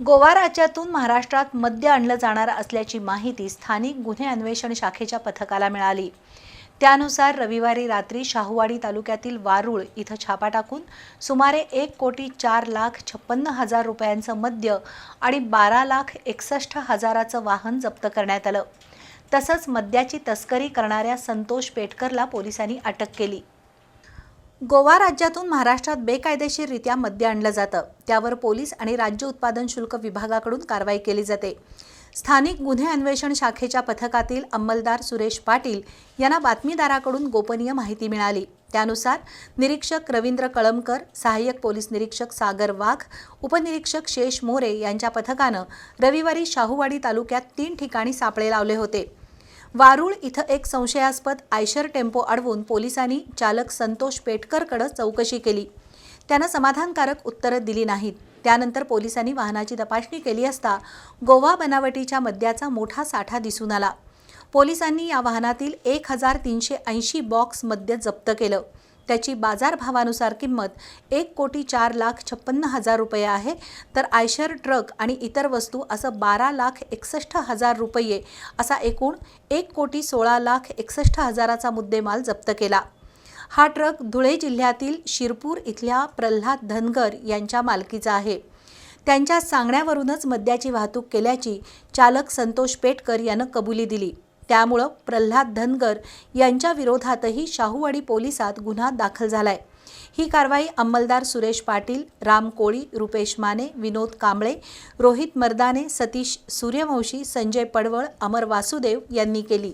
गोवा राज्यातून महाराष्ट्रात मद्य आणलं जाणार असल्याची माहिती स्थानिक गुन्हे अन्वेषण शाखेच्या पथकाला मिळाली. त्यानुसार रविवारी रात्री शाहूवाडी तालुक्यातील वारुळ इथं छापा टाकून सुमारे एक कोटी चार लाख छप्पन्न हजार रुपयांचं मद्य आणि बारा लाख एकसष्ट हजाराचं वाहन जप्त करण्यात आलं. तसंच मद्याची तस्करी करणाऱ्या संतोष पेटकरला पोलिसांनी अटक केली. गोवा राज्यातून महाराष्ट्रात बेकायदेशीररित्या मद्य आणलं जातं. त्यावर पोलीस आणि राज्य उत्पादन शुल्क विभागाकडून कारवाई केली जाते. स्थानिक गुन्हे अन्वेषण शाखेच्या पथकातील अंमलदार सुरेश पाटील यांना बातमीदाराकडून गोपनीय माहिती मिळाली. त्यानुसार निरीक्षक रवींद्र कळमकर सहाय्यक पोलीस निरीक्षक सागर वाघ उपनिरीक्षक शेष मोरे यांच्या पथकानं रविवारी शाहूवाडी तालुक्यात तीन ठिकाणी सापळे लावले होते. वारुळ इथं एक संशयास्पद आयशर टेम्पो अडवून पोलिसांनी चालक संतोष पेटकरकडे चौकशी केली. त्यानं समाधानकारक उत्तरं दिली नाहीत. त्यानंतर पोलिसांनी वाहनाची तपासणी केली असता गोवा बनावटीच्या मद्याचा मोठा साठा दिसून आला. पोलिसांनी या वाहनातील एक हजार तीनशे ऐंशी बॉक्स मद्य जप्त केलं. त्याची बाजारभावानुसार किंमत एक कोटी चार लाख छप्पन्न हजार रुपये आहे. तर आयशर ट्रक आणि इतर वस्तू असं बारा लाख एकसष्ट हजार रुपये असा एकूण एक कोटी सोळा लाख एकसष्ट हजाराचा मुद्देमाल जप्त केला. हा ट्रक धुळे जिल्ह्यातील शिरपूर इथल्या प्रल्हाद धनगर यांच्या मालकीचा आहे. त्यांच्या सांगण्यावरूनच मद्याची वाहतूक केल्याची चालक संतोष पेटकर यानं कबुली दिली. त्यामुळं प्रल्हाद धनगर यांच्या विरोधातही शाहूवाडी पोलिसात गुन्हा दाखल झालाय. ही कारवाई अंमलदार सुरेश पाटील राम कोळी रुपेश माने विनोद कांबळे रोहित मर्दाने सतीश सूर्यवंशी संजय पडवळ अमर वासुदेव यांनी केली.